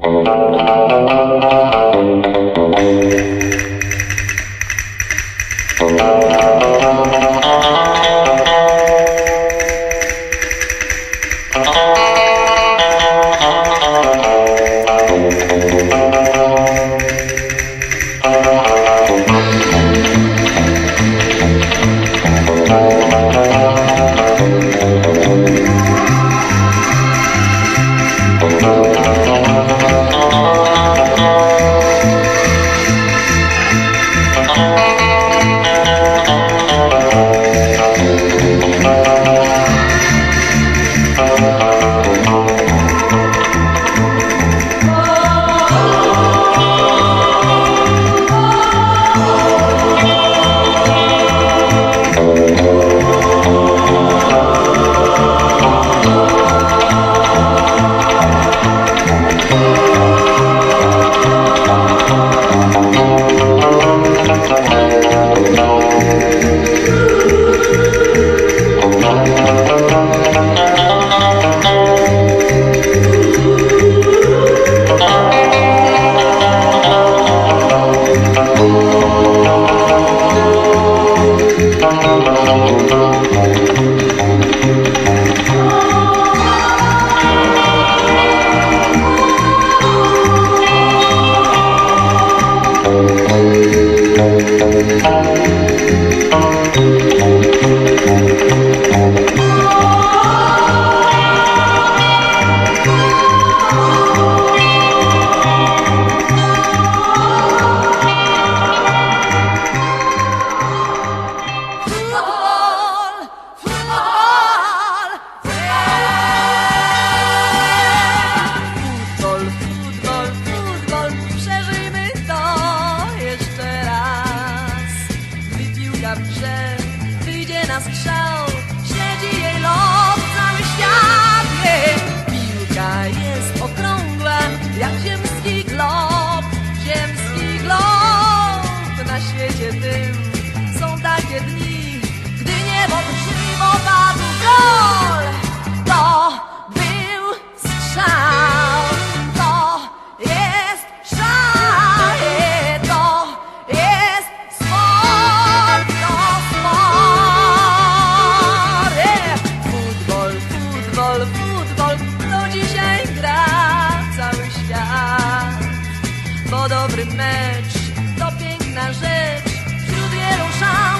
Thank you. dobry mecz, to piękna rzecz, wśród wielu szans.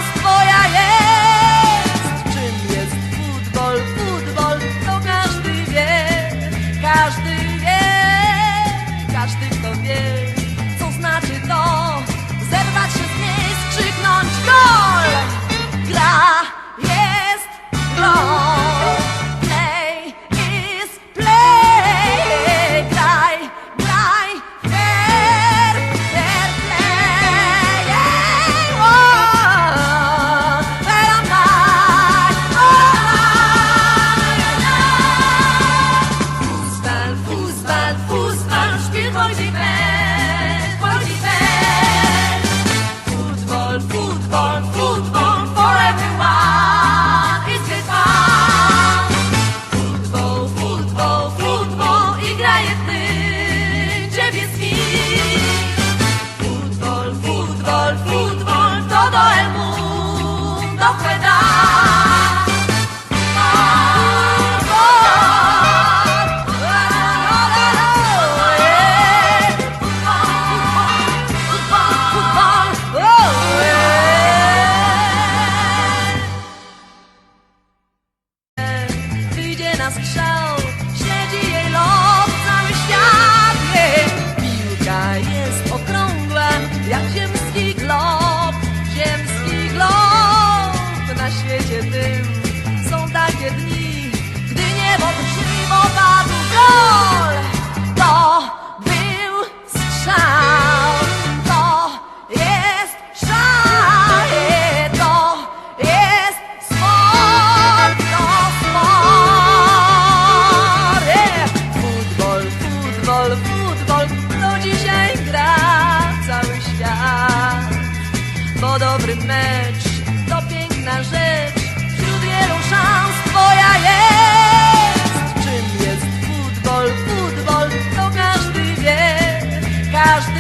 каждый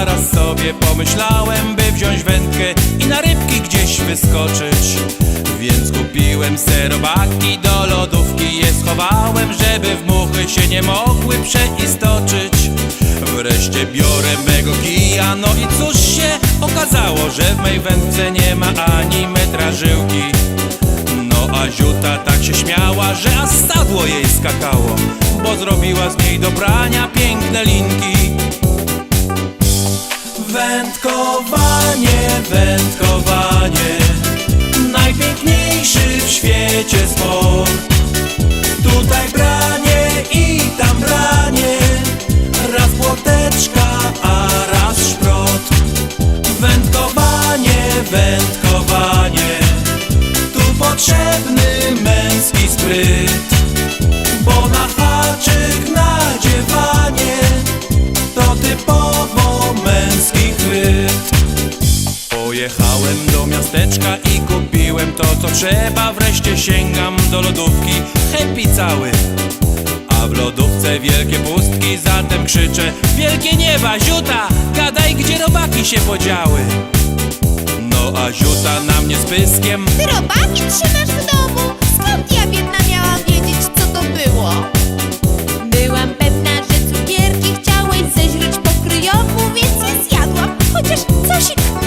zaraz sobie pomyślałem, by wziąć wędkę i na rybki gdzieś wyskoczyć. Więc kupiłem serobaki do lodówki, je schowałem, żeby w muchy się nie mogły przeistoczyć. Wreszcie biorę mego kija, no i cóż się okazało, że w mej wędce nie ma ani metra żyłki. No a ziuta tak się śmiała, że aż sadło jej skakało Bo zrobiła z niej do prania piękne linki Wędkowanie, wędkowanie. Najpiękniejszy w świecie sport. Tutaj branie i tam branie. Raz płoteczka, a raz szprot. Wędkowanie, wędkowanie. Tu potrzebny męski spryt. Bo na haczyk nadziewanie Pojechałem do miasteczka i kupiłem to co trzeba. Wreszcie sięgam do lodówki, happy cały. A w lodówce wielkie pustki, zatem krzyczę Wielkie nieba, ziuta, gadaj gdzie robaki się podziały. No a ziuta na mnie z pyskiem. Ty robaki trzymasz w domu?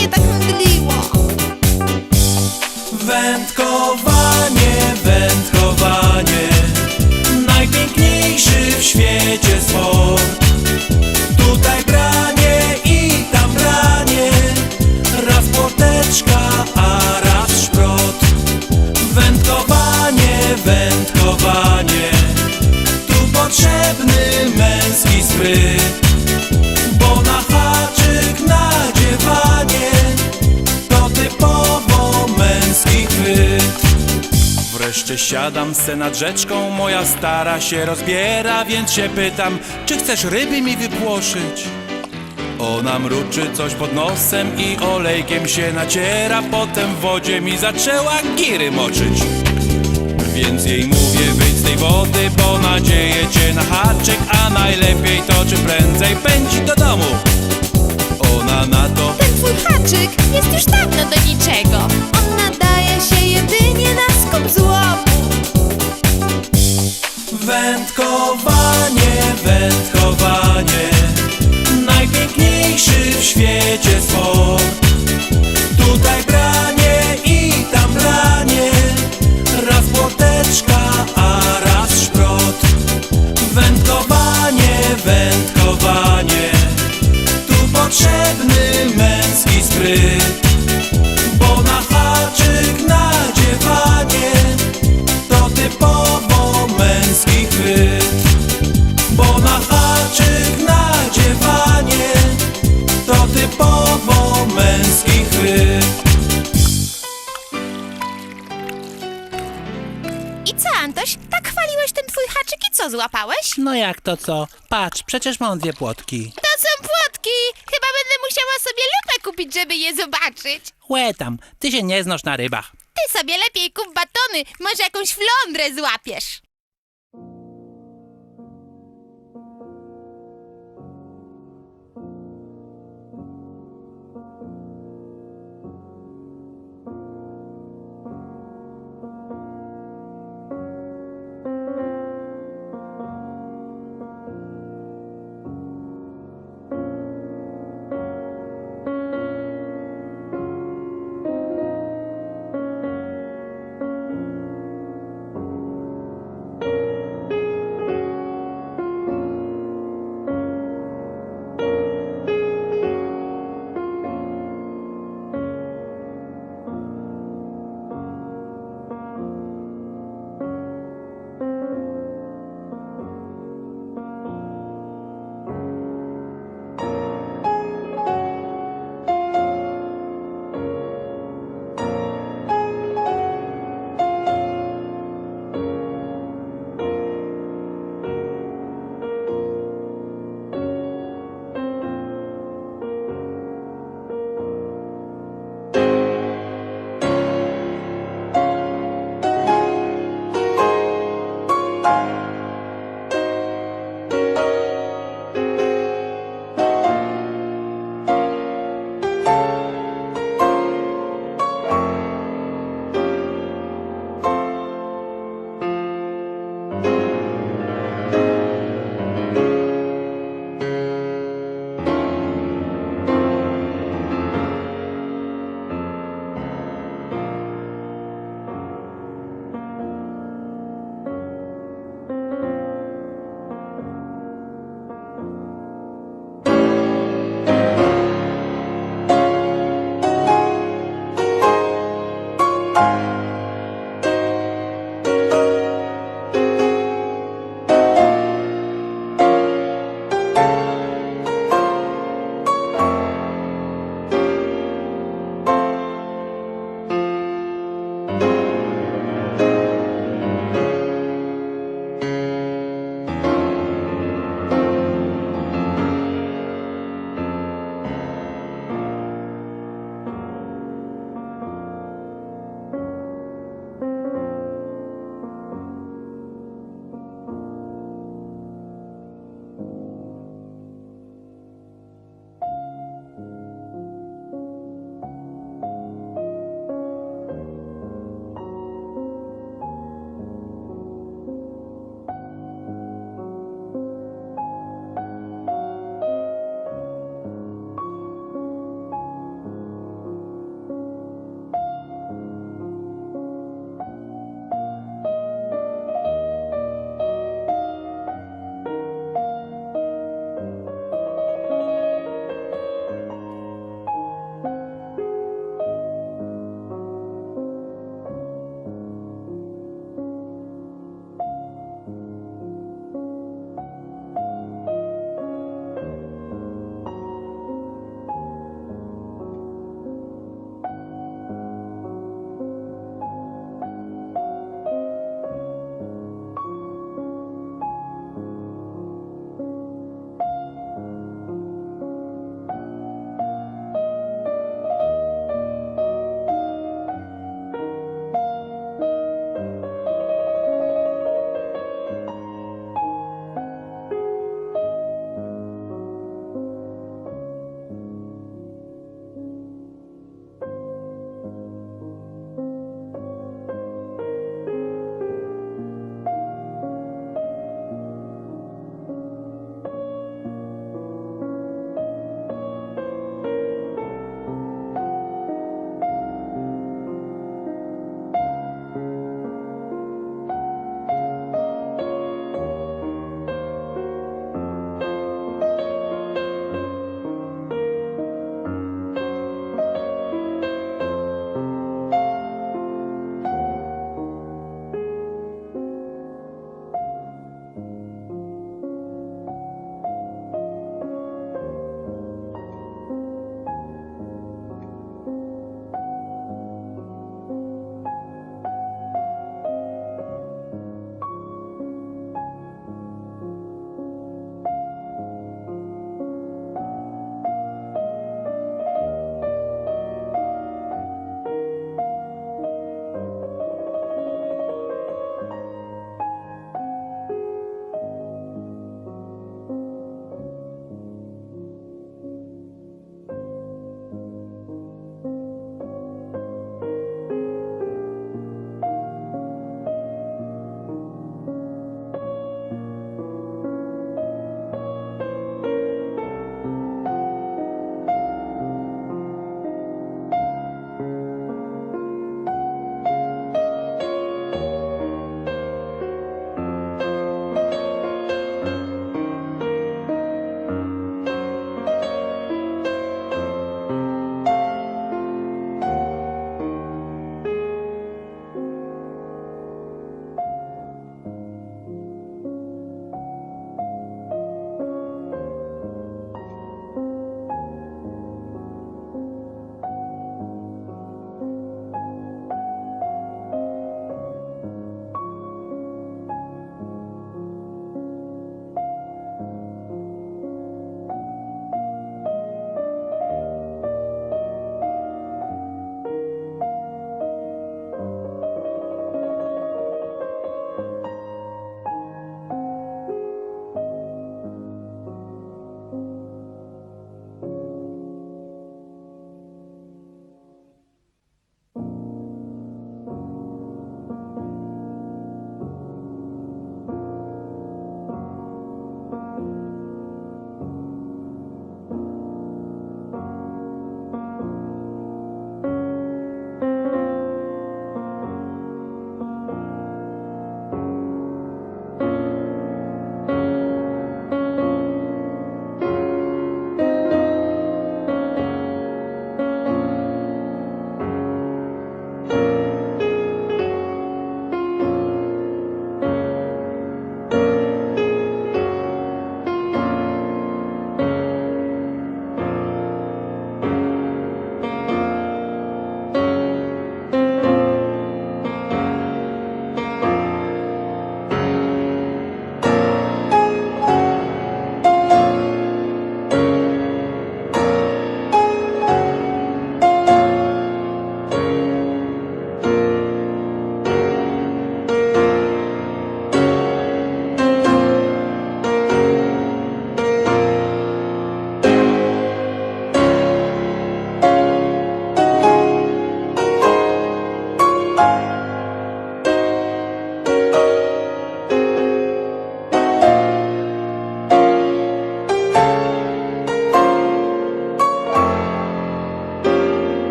Mnie tak mdliło. Wędkowanie, wędkowanie Najpiękniejszy w świecie sport. Tutaj branie i tam branie Raz płoteczka, a raz szprot. Wędkowanie, wędkowanie Tu potrzebny męski spryt Wreszcie siadam se nad rzeczką, moja stara się rozbiera, więc się pytam, czy chcesz ryby mi wypłoszyć? Ona mruczy coś pod nosem i olejkiem się naciera, potem w wodzie mi zaczęła giry moczyć. Więc jej mówię, wyjdź z tej wody, bo nadzieję cię na haczyk, a najlepiej to czy prędzej pędzi do domu. Ona na to Ten twój haczyk jest już dawno do niczego. On nadaje się jedynie na złomu. Wędkowanie, wędkowanie. Najpiękniejszy w świecie sport. Tutaj branie i tam branie Raz płoteczka, a raz szprot. Wędkowanie, wędkowanie. Tu potrzebny męski spryt co, złapałeś? No jak to co? Patrz, przecież mam dwie płotki. To są płotki! Chyba będę musiała sobie lupę kupić, żeby je zobaczyć. Łe tam, ty się nie znasz na rybach. Ty sobie lepiej kup batony, może jakąś flądrę złapiesz.